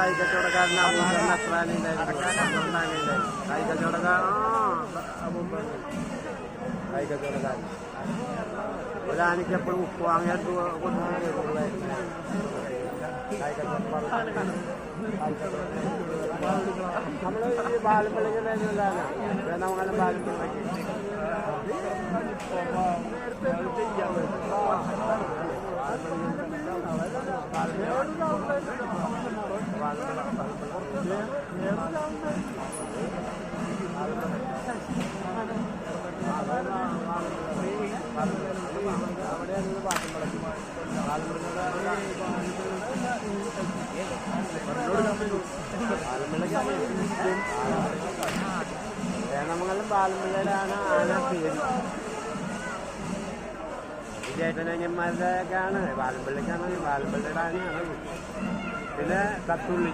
ఐదు చూడగా నాకు రాలేదు రాలేదు ఐదు చూడగా ఐదు చూడగా దానికి ఎప్పుడు ఉప్పు ఆమె బాలిపల్లికి తెలంగాణ బాలిపల్లికి బాలిపల్లి വേണമംഗലം ബാലമ്പള്ളിയിലാണ് ആന പേര് ആണ് ബാലമ്പള്ളിക്കാണ് ബാലമ്പള്ളിയുടെ ആനയാണ് പിന്നെ കത്തുള്ളി